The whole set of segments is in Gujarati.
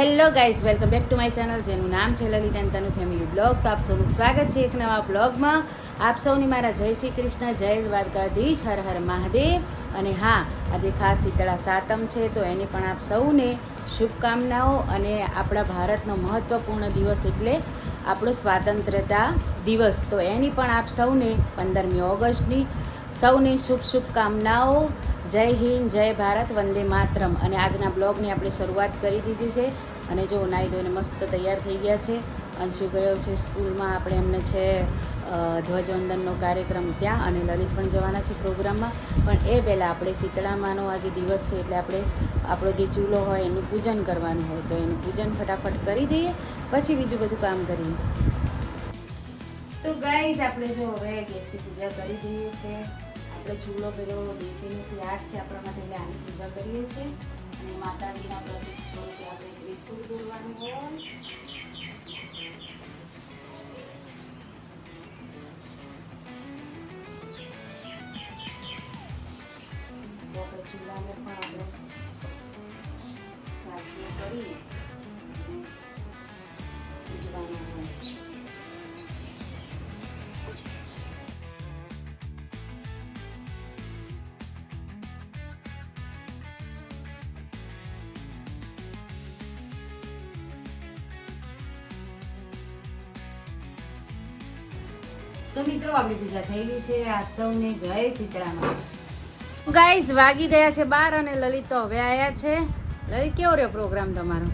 Hello guys welcome back to my channel જેનું નામ છે લલિત અને તનુ ફેમિલી બ્લોગ. તો આપ સૌનું સ્વાગત છે એક નવા બ્લોગમાં. આપ સૌની મારા જય શ્રી કૃષ્ણ, જય દ્વારકાધીશ, હર હર મહાદેવ. અને હા, આજે ખાસ શીતળા સાતમ છે, તો એની પણ આપ સૌને શુભકામનાઓ અને આપણા ભારતનો મહત્ત્વપૂર્ણ દિવસ એટલે આપણો સ્વાતંત્રતા દિવસ. તો એની પણ આપ સૌને પંદરમી ઓગસ્ટની સૌને શુભ શુભકામનાઓ. જય હિન્દ, જય ભારત, વંદે માતરમ. અને આજના બ્લોગની આપણે શરૂઆત કરી દીધી છે. અને જો નાહી ધોઈને મસ્ત તૈયાર થઈ ગયા છે. અંશુ ગયો છે સ્કૂલમાં. આપણે એમને છે ધ્વજવંદનનો કાર્યક્રમ ત્યાં અને લલિત પણ જવાના છે પ્રોગ્રામમાં. પણ એ પહેલાં આપણે શીતળામાનો આજે દિવસ છે એટલે આપણે આપણો જે ચૂલો હોય એનું પૂજન કરવાનું હોય તો એનું પૂજન ફટાફટ કરી દઈએ. પછી બીજું બધું કામ કરીએ. તો ગાઈઝ, આપણે જો હવે ગેસની પૂજા કરી દઈએ છીએ આપણે ચૂલો પેલો દેશીનો યાદ છે આપણા માટે આની પૂજા કરીએ છીએ. અને માતાજીના પ્રતિક સ્વરૂપે આપણે ત્રિશુળ દોરવાનું હોય So આપણે ચૂલાને પણ આપણે સાફ તો મિત્રો આપણી પૂજા થઈ ગઈ છે. આપ સૌને જય સીતરામ. ગાઈઝ વાગી ગયા છે બાર અને લલિત તો હવે આવ્યા છે. લલિત કેવો રહ્યો પ્રોગ્રામ તમારો?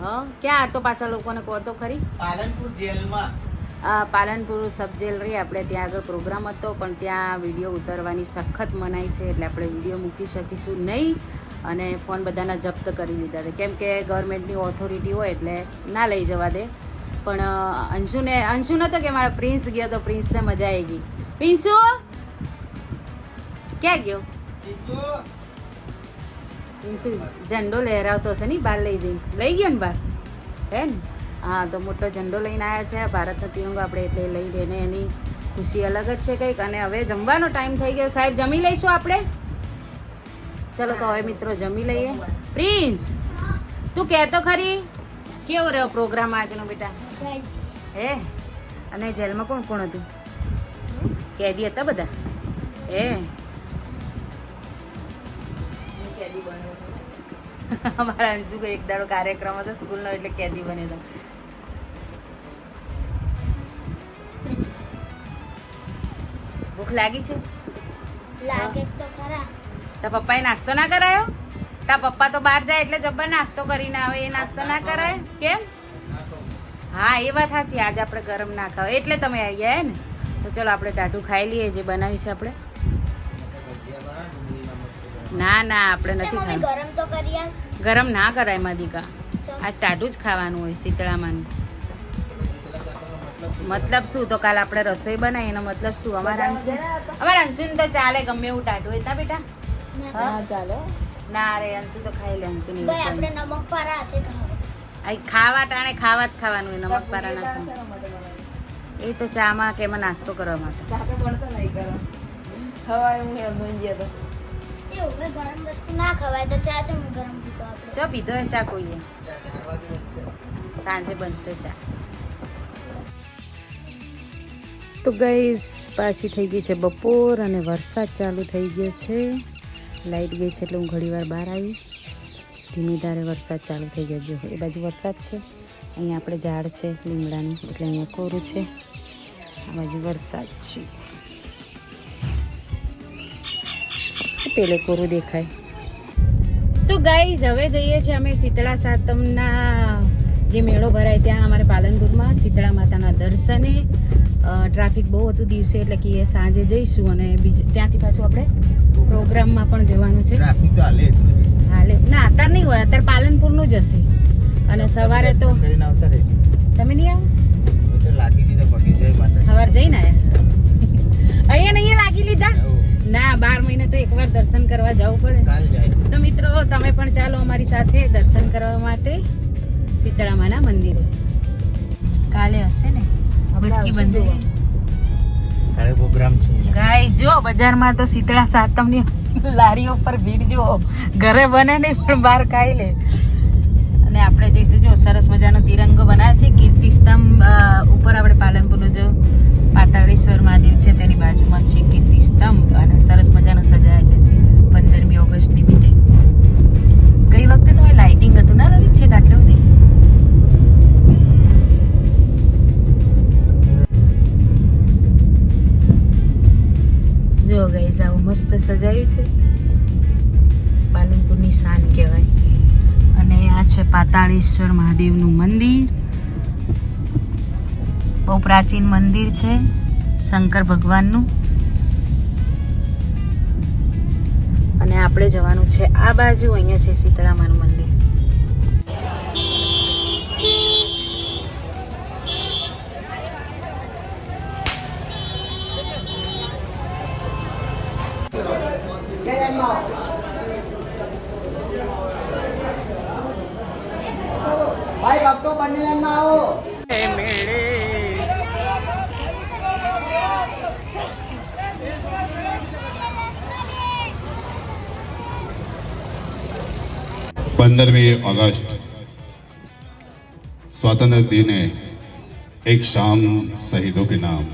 હ? ક્યાં હતો પાછા લોકોને કહો તો ખરી. પાલનપુર જેલમાં. આ પાલનપુર સબ જેલ રહી. આપણે ત્યાં આગળ પ્રોગ્રામ હતો પણ ત્યાં વીડિયો ઉતારવાની સખત મનાઈ છે એટલે આપણે વીડિયો મૂકી શકીશું નહીં. અને ફોન બધાના જપ્ત કરી લીધા છે. કેમ કે ગવર્મેન્ટની ઓથોરિટી હોય એટલે ના લઈ જવા દે. પણ અંશુને અંશુ નતો કે મારા પ્રિન્સ ગયો તો પ્રિન્સને મજા આવી ગઈ. પ્રિન્સુ? ક્યાં ગયો? પ્રિન્સુ? ઝંડો લહેરાવતો હશે ને બહાર લઈ જઈને. લઈ ગયો ને બહાર? હે ને? હા તો મોટો ઝંડો લઈને આવ્યા છે. ભારતનો તિરંગો આપણે એટલે લઈ લઈને એની ખુશી અલગ જ છે કંઈક. અને હવે જમવાનો ટાઈમ થઈ ગયો. સાહેબ જમી લઈશું આપણે? ચલો તો હવે મિત્રો જમી લઈએ. પ્રિન્સ તું કહેતો ખરી? કેવો રહ્યો પ્રોગ્રામ આજનો બેટા? હે? અને જેલમાં કોણ કોણ હતું? કેદી હતા બધા? હે? અમારા અંશુભાઈ એક દાડો કાર્યક્રમ હતો સ્કૂલનો એટલે કેદી બન્યો હતો. ભૂખ લાગી છે? લાગે તો ખરા. તા પપ્પાએ નાસ્તો ના કરાયો? તા પપ્પા તો બહાર જાય એટલે જબ્બર નાસ્તો કરીને આવે એ નાસ્તો ના કરાય? કેમ? હા એ વાત સાચી. આજે આપણે ગરમ ના ખાવ. એટલે તમે આવી ગયા ને? તો ચલો આપણે ટાઢું ખાઈ લઈએ જે બનાવ્યું છે આપણે. ના ના આપણે નથી મમ્મી ગરમ ના કરાય મધિકા આ ટાઢું જ ખાવાનું હોય શીતળામાં. મતલબ શું? તો કાલ આપણે રસોઈ બનાવી એનો મતલબ શું? અમારા અંશુ અમારા અંશુને તો ચાલે ગમે એવું ટાઢું હોય તા બેટા? હા? ચાલો. ના રે અંશુ તો ખાઈ લે અંશુ ભાઈ આપણે નમક પારા હાથે ખાવ ખાવા ટાણે ખાવા જ ખાવાનું હોય નમક પારા નથી એ તો ચામાં કે એમાં નાસ્તો કરવા માટે. એવું ભાઈ ગરમ વસ્તુ ના ખવાય તો ચા ચમ ગરમ ચા પીધો હે ચા કોઈએ? સાંજે બનશે ચા. તો ગઈસ પાછી થઈ ગઈ છે બપોર અને વરસાદ ચાલુ થઈ ગયો છે. લાઈટ ગઈ છે એટલે હું ઘણી વાર બહાર આવી. ધીમી ધારે વરસાદ ચાલુ થઈ ગયો જો એ બાજુ વરસાદ છે. અહીંયા આપણે ઝાડ છે, લીમડાનું, એટલે અહીંયા કોરું છે. આ બાજુ વરસાદ છે. પેલે કોરું દેખાય. તો ગાઈઝ હવે જઈએ છીએ અમે શીતળા સાતમના જે મેળો ભરાય ત્યાં અમારે પાલનપુરમાં, શીતળા માતાના દર્શને. ટ્રાફિક બહુ હતું દિવસે, એટલે કે સાંજે જઈશું અને બીજે, ત્યાંથી પાછું આપણે પ્રોગ્રામમાં પણ જવાનું છે. હાલે ના અત્યારે નહીં હોય અત્યારે પાલનપુરનું જ હશે. અને સવારે તો. તમે નહીં આવો? હું તો લાગી દીધા પગે સવાર જઈને આવ્યા અહીંયા નહીં લાગી લીધા? ના બાર મહિને તો એકવાર દર્શન કરવા જવું પડે. તો મિત્રો તમે પણ ચાલો અમારી સાથે દર્શન કરવા માટે શીતળામાના મંદિરે. કાલે હશે ને? હમણાં બંધ. કાલે પ્રોગ્રામ છે. ગાઈસ જો બજારમાં તો શીતળા સાતમની લારીઓ પર ભીડ, જુઓ. ઘરે બને નહીં, પણ બહાર ખાઈ લે. અને આપણે જઈશું જો સરસ મજાનો તિરંગો બનાવે છે. કીર્તિ સ્તંભ ઉપર આપણે પાલનપુરનો જો પાતાળેશ્વર મહાદેવ છે. તેની બાજુમાં છે કીર્તિ સ્તંભ અને સરસ મજાનો સજાય છે પંદરમી ઓગસ્ટ નિમિત્તે. ગઈ વખતે તો લાઇટિંગ હતું ના, રવિ છે આટલે સુધી જો આવું મસ્ત સજાયું છે. પાલનપુરની શાન કહેવાય. અને આ છે પાતાળેશ્વર મહાદેવનું મંદિર. બહુ પ્રાચીન મંદિર છે શંકર ભગવાનનું. અને આપણે જવાનું છે આ બાજુ, અહીંયા છે શીતળામાનું મંદિર. पंद्रहवीं अगस्त स्वतंत्र दिन है, एक शाम शहीदों के नाम।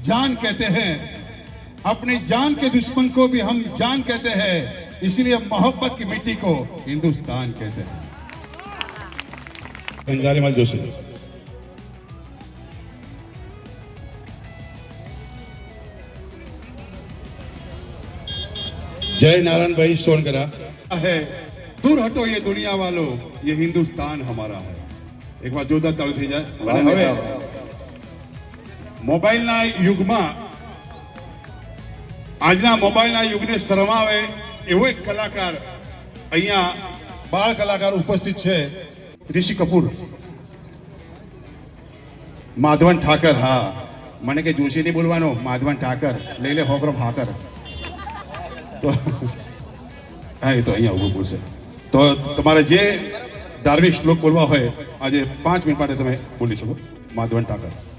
जान कहते हैं, अपनी जान के दुश्मन को भी हम जान कहते हैं। इसलिए मोहब्बत की मिट्टी को हिंदुस्तान कहते हैं गंजारीमल जोशी जय नारायण भाई सोनकरा है दूर हटो ये दुनिया वालों ये हिंदुस्तान हमारा है એક વાર જોરદાર તાળી થઈ જાય અને હવે મોબાઈલના યુગમાં આજના મોબાઈલના યુગને શરમાવે એવો એક કલાકાર અહીંયા બાળ કલાકાર ઉપસ્થિત છે, ઋષિ કપૂર. માધવન ઠાકર, હા. મને કે જોશી નહીં બોલવાનો. માધવન ઠાકર. લઈ લે હોકરમ હાકર. તો, હા, એ તો અહીંયા ઉભું બોલશે. તો તમારે જે ધાર્મિક શ્લોક બોલવા હોય, આજે પાંચ મિનિટ માટે તમે બોલી શકો. માધવન ઠાકર.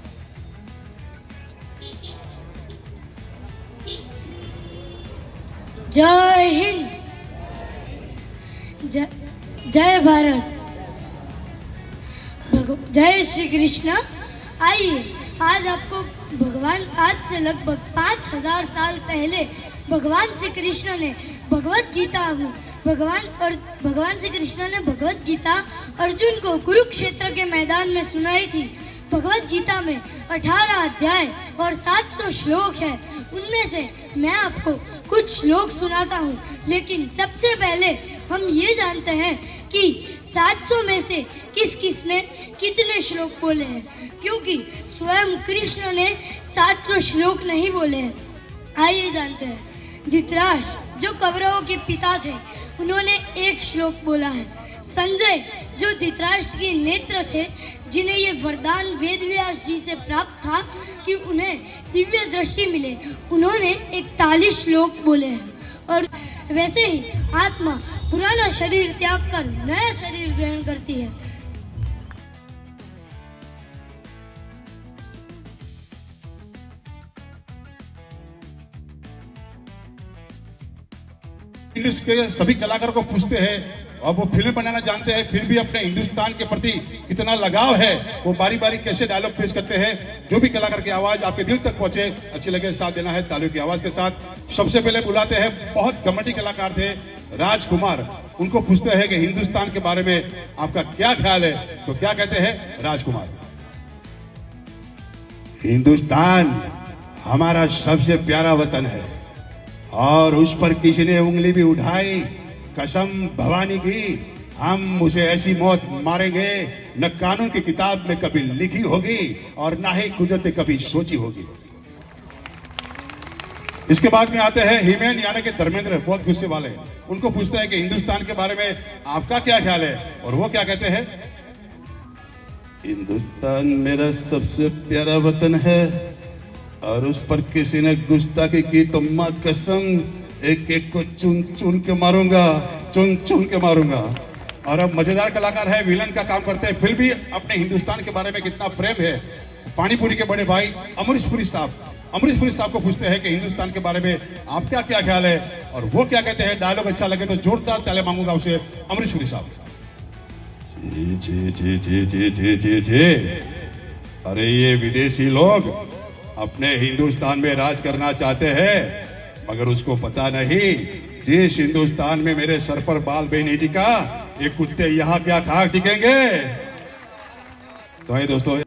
जय हिंद। जय भारत। जय श्री कृष्ण आइए, आज आपको भगवान, आज से लगभग पाँच हज़ार साल पहले भगवान श्री कृष्ण ने भगवत गीता भगवान और भगवान श्री कृष्ण ने भगवत गीता अर्जुन को कुरुक्षेत्र के मैदान में सुनाई थी। भगवत गीता में 18 अध्याय और 700 श्लोक है। उनमें से मैं आपको कुछ श्लोक सुनाता हूँ। लेकिन सबसे पहले हम ये जानते हैं कि 700 में से किस किसने कितने श्लोक बोले हैं। क्योंकि स्वयं कृष्ण ने 700 श्लोक नहीं बोले हैं। आइए जानते हैं। धृतराष्ट्र, जो कौरवों के पिता थे, उन्होंने एक श्लोक बोला है। संजय, जो धृतराष्ट्र के नेत्र थे, जिन्हें ये वरदान से प्राप्त था कि उन्हें दिव्य दृष्टि मिले। उन्होंने इकतालीस श्लोक बोले हैं। और वैसे ही आत्मा पुराना शरीर त्याग कर नया शरीर ग्रहण करती है। इंडस्ट्री के सभी कलाकारों को पूछते हैं और वो फ़िल्म बनाना जानते हैं, फिर भी अपने हिंदुस्तान के प्रति कितना लगाव है, वो बारी बारी कैसे डायलॉग पेश करते हैं, जो भी कलाकार की आवाज़ आपके दिल तक पहुँचे, अच्छी लगे, साथ देना है तालियों की आवाज़ के साथ। सबसे पहले बुलाते हैं, बहुत कमेटी कलाकार थे, राजकुमार। उनको पूछते हैं कि हिंदुस्तान के बारे में आपका क्या ख्याल है तो क्या कहते हैं, राजकुमार। हिंदुस्तान हमारा सबसे प्यारा वतन है, और उस पर किसी ने उंगली भी उठाई कसम, भवानी की, हम मुझे ऐसी मौत मारेंगे, न कानून की किताब में कभी लिखी होगी, और ना ही कुदरत कभी सोची होगी। इसके बाद में आते हैं हिमेन, यानी कि धर्मेंद्र, बहुत गुस्से वाले। उनको पूछते हैं कि हिंदुस्तान के बारे में आपका क्या ख्याल है, और वो क्या कहते हैं? हिंदुस्तान मेरा सबसे प्यारा वतन है, और उस पर किसी ने गुस्ताखी की तो माँ कसम एक एक को चुन चुन के मारूँगा, चुन चुन के मारूँगा। और अब मज़ेदार कलाकार है विलन का काम करते हैं। फिर भी अपने हिंदुस्तान के बारे में कितना प्रेम है। पानीपुरी के बड़े भाई अमरीश पुरी साहब। अमरीश पुरी साहब को पूछते हैं कि हिंदुस्तान के बारे में आपका क्या ख्याल है? और वो क्या कहते हैं? डायलॉग अच्छा लगे तो जोरदार ताले मांगूँगा उसे अमरीश पुरी साहब अरे ये विदेशी लोग अपने हिंदुस्तान में राज करना चाहते हैं। मगर उसको पता नहीं जिस हिंदुस्तान में मेरे सर पर बाल भी नहीं टिका ये कुत्ते यहाँ क्या खाक टिकेंगे तो आइए दोस्तों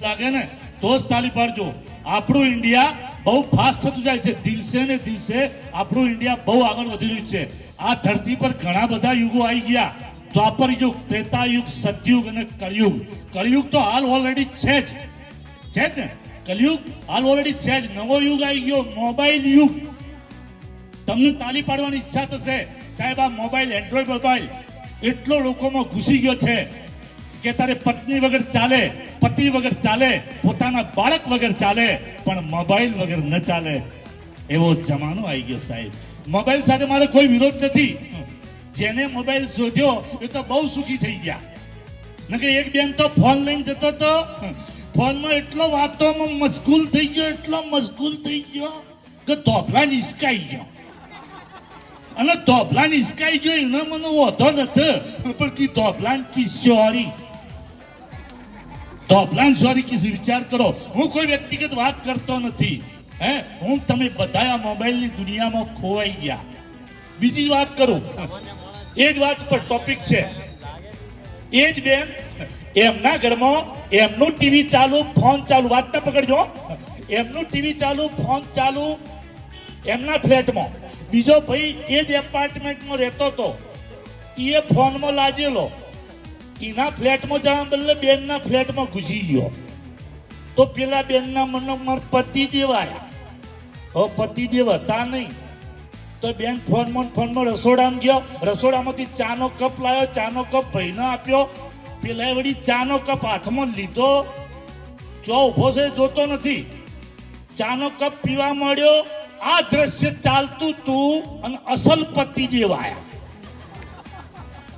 લાગે ને તો જ તાલી પાડજો આપણું ઇન્ડિયા બહુ ફાસ્ટ થતું જાય છે. દિવસે ને દિવસે આપણું ઇન્ડિયા બહુ આગળ વધી રહ્યું છે. આ ધરતી પર ઘણા બધા યુગો આવી ગયા. દ્વાપર યુગ ત્રેતા યુગ, સતયુગ અને કળિયુગ. કળિયુગ તો હાલ ઓલરેડી છે જ. છે જ ને? કલયુગ હાલ ઓલરેડી છે જ. નવો યુગ આવી ગયો. મોબાઈલ યુગ. તમને તાલી પાડવાની ઈચ્છા થશે. સાહેબ, આ મોબાઈલ એન્ડ્રોઈડ મોબાઈલ એટલો લોકોમાં ઘૂસી ગયો છે. કે તારે પત્ની વગર ચાલે, પતિ વગર ચાલે, પોતાના બાળક વગર ચાલે, પણ મોબાઈલ વગર ન ચાલે. એવો જમાનો આવી ગયો સાહેબ. મોબાઈલ સાથે મારે કોઈ વિરોધ નથી. જેને મોબાઈલ શોધ્યો, એ તો બહુ સુખી થઈ ગયા. નકે એક બેન તો ફોન લઈને જતો તો, ફોનમાં એટલો વાતોમાં મશગુલ થઈ ગયો, એટલો મશગુલ થઈ ગયો, કે ધોભલા નિસકાઈ ગયો. અને ધોભલા નિસકાઈ ગયો, એનો મને વધો નથી પણ કી ધોભલા કી સોરી અભલાન સોરી વિચાર કરો. હું કોઈ વ્યક્તિગત વાત કરતો નથી, હે? હું તમે બધા આ મોબાઈલની દુનિયામાં ખોવાઈ ગયા. બીજી વાત કરું. એ જ વાત પર ટોપિક છે. એ જ બેન, એમના ઘરમાં એમનું ટીવી ચાલુ ફોન ચાલુ. વાત ના પકડજો. એમનું ટીવી ચાલુ ફોન ચાલુ એમના ફ્લેટમાં બીજો ભાઈ એ જ એપાર્ટમેન્ટમાં રહેતો હતો. એ ફોનમાં લાજેલો એના ફ્લેટમાં જવા બદલે બેનના ફ્લેટમાં ઘૂસી ગયો. તો પેલા બેનના મનમાં પતિ દેવાયા. હવે પતિ દેવ હતા નહીં. તો બેન ફોનમાં ફોનમાં રસોડામાં ગયો. રસોડામાંથી ચાનો કપ લાવ્યો ચાનો કપ ભાઈને આપ્યો. પેલા વળી ચાનો કપ હાથમાં લીધો. જો ઊભો છે, જોતો નથી. ચાનો કપ પીવા મળ્યો. આ દ્રશ્ય ચાલતું તું અને અસલ પતિ દેવાયા.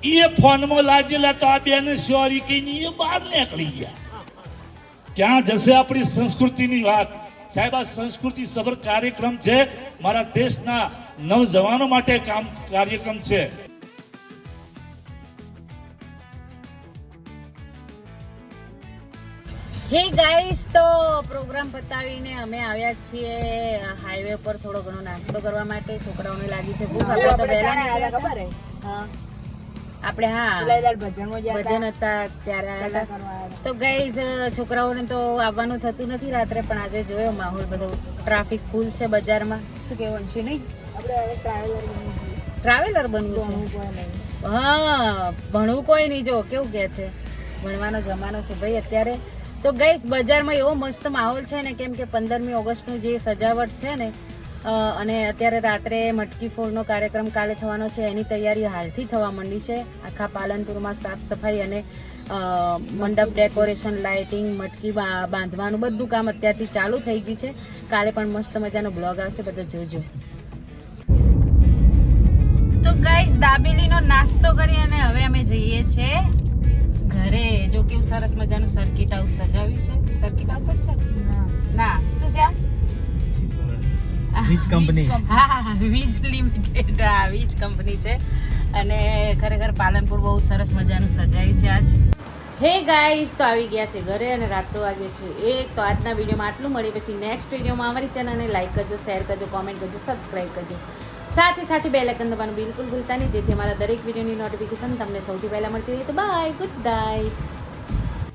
એ ફોનમાં લાજેલા તો આ બેને સોરી કહીને એ બહાર નીકળી ગયા. ક્યાં જશે આપણી સંસ્કૃતિની વાત. સાહેબ આ સંસ્કૃતિ સભર કાર્યક્રમ છે. મારા દેશના નવજવાનો માટે કામ કાર્યક્રમ છે. હે ગાઈસ તો પ્રોગ્રામ પતાવીને અમે આવ્યા છીએ હાઈવે પર થોડો ઘણો નાસ્તો કરવા માટે. છોકરાઓને લાગી છે ભૂખ આપણે તો વહેલા નીકળ્યા. હા. આપણે હા ભજન હતા ત્યારે તો ગઈ છોકરાઓને તો આવવાનું થતું નથી રાત્રે પણ આજે જોયો માહોલ બધો. ટ્રાફિક ફૂલ છે બજારમાં. શું કહેવાનું છે નહીં? ટ્રાવેલર બનવું છે. હા ભણવું કોઈ નહીં. જો કેવું કે છે? ભણવાનો જમાનો છે ભાઈ અત્યારે. તો ગઈસ બજારમાં એવો મસ્ત માહોલ છે ને કેમ કે પંદરમી ઓગસ્ટનું જે સજાવટ છે ને અને અત્યારે રાત્રે મટકી ફોડનો કાર્યક્રમ કાલે થવાનો છે. એની તૈયારી હાલથી થવા માંડી છે. આખા પાલનપુરમાં સાફ સફાઈ અને મંડપ ડેકોરેશન, લાઇટિંગ, મટકી બાંધવાનું બધું કામ અત્યારથી ચાલુ થઈ ગયું છે. કાલે પણ મસ્ત મજાનો બ્લોગ આવશે. બધા જોજો. તો ગાઈસ દાબેલીનો નાસ્તો કરી અને હવે અમે જઈએ છીએ ઘરે. જો કેવું સરસ મજાનું સર્કિટ હાઉસ સજાવ્યું છે. સર્કિટ હાઉસ જ છે? વીજ કંપની. હા વીજ લિમિટેડ હા વીજ કંપની છે. અને ખરેખર પાલનપુર બહુ સરસ મજાનું સજાયું છે આજ. હે ગાઈસ તો આવી ગયા છે ઘરે અને રાત તો વાગ્યો છે એક. તો આજના વિડીયોમાં આટલું મળી પછી નેક્સ્ટ વિડીયોમાં અમારી ચેનલને લાઈક કરજો શેર કરજો કોમેન્ટ કરજો સબસ્ક્રાઈબ કરજો. સાથે સાથે બે લાઇકન દબાવવાનું બિલકુલ ભૂલતા નહીં, જેથી અમારા દરેક વિડીયોની નોટિફિકેશન તમને સૌથી પહેલાં મળતી રહે. તો બાય ગુડ નાઇટ